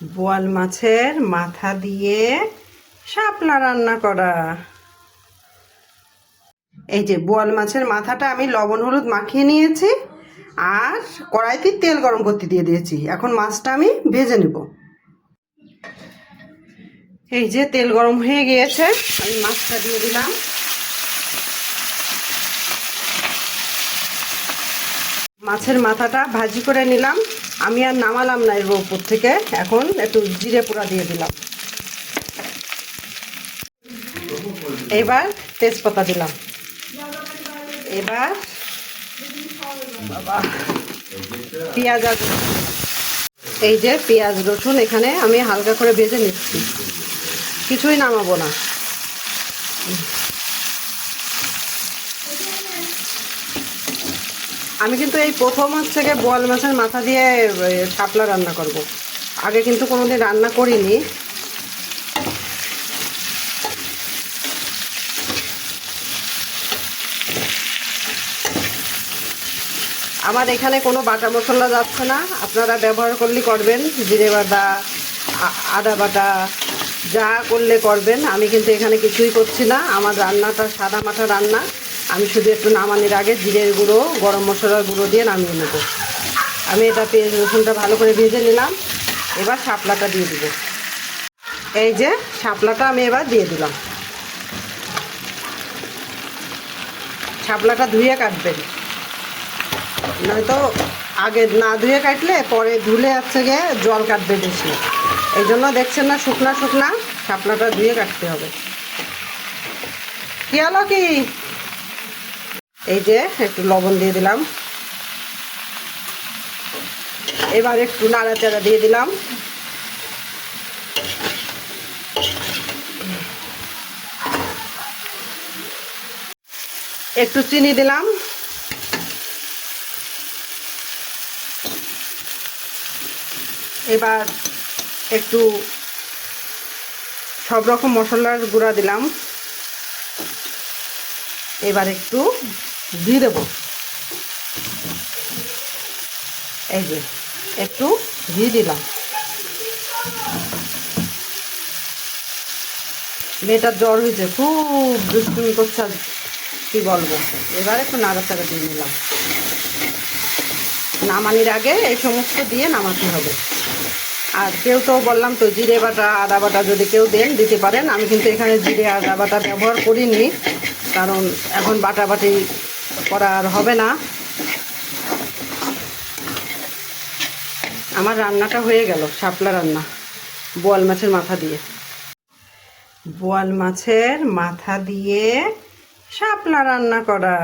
বোয়াল মাছের মাথা দিয়ে শাপলা রান্না করা। এই যে বোয়াল মাছের মাথাটা আমি লবণ, হলুদ মাখিয়ে নিয়েছি আর কড়াইতে তেল গরম করতে দিয়ে দিয়েছি। এখন মাছটা আমি ভেজে নেব। এই যে তেল গরম হয়ে গিয়েছে, আমি মাছটা দিয়ে দিলাম। মাছের মাথাটা ভাজি করে নিলাম। আমি আর নামালাম না এর উপর থেকে। এখন একটু জিরে পোড়া দিয়ে দিলাম। এবার তেজপাতা দিলাম। এবার পেঁয়াজ আর এই যে পেঁয়াজ, রসুন এখানে আমি হালকা করে ভেজে নিচ্ছি। কিছুই নামাবো না। আমি কিন্তু এই প্রথম হচ্ছে গিয়ে বোয়াল মাছের মাথা দিয়ে শাপলা রান্না করব। আগে কিন্তু কোনোদিন রান্না করিনি। আমার এখানে কোনো বাটা মশলা যাচ্ছে না। আপনারা ব্যবহার করলে করবেন, জিরে বাটা আদা বাটা, যা করলে করবেন। আমি কিন্তু এখানে কিছুই করছি না। আমার রান্নাটা সাদা মাঠা রান্না। আমি শুধু একটু নামানোর আগে জিরের গুঁড়ো, গরম মশলার গুঁড়ো দিয়ে নামিয়ে নেব। আমি এটা পেঁয়াজ রসুনটা ভালো করে ভেজে নিলাম। এবার শাপলাটা দিয়ে দিব। এই যে শাপলাটা আমি এবার দিয়ে দিলাম। শাপলাটা ধুয়ে কাটবেন। নয়তো আগে না ধুয়ে কাটলে পরে ধুলে যাচ্ছে গিয়ে জল কাটবে বেশি। এই জন্য দেখছেন না, শুকনা শুকনা শাপলাটা ধুয়ে কাটতে হবে। কি হলো কি? এই যে একটু লবণ দিয়ে দিলাম। এবার একটু নাড়াচাড়া দিয়ে দিলাম। একটু চিনি দিলাম। এবার একটু সব রকম মশলার গুঁড়া দিলাম। এবার একটু দিয়ে দেবো। এই যে, একটু ঘি দিলাম। মেয়েটার জ্বর হয়েছে, খুব দুষ্টুমি করছে কি বলব। এবার একটু নাড়াচাড়া দিয়ে নিলাম। নামানির আগে এই সমস্ত দিয়ে নামাতে হবে। আর কেউ তো বললাম তো, জিরে বাটা, আদা বাটা যদি কেউ দেন, দিতে পারেন। আমি কিন্তু এখানে জিরে, আদা বাটা ব্যবহার করিনি, কারণ এখন বাটাবাটি করা আর হবে না। আমার রান্নাটা হয়ে গেল, শাপলা রান্না, বোয়াল মাছের মাথা দিয়ে। বোয়াল মাছের মাথা দিয়ে শাপলা রান্না করা।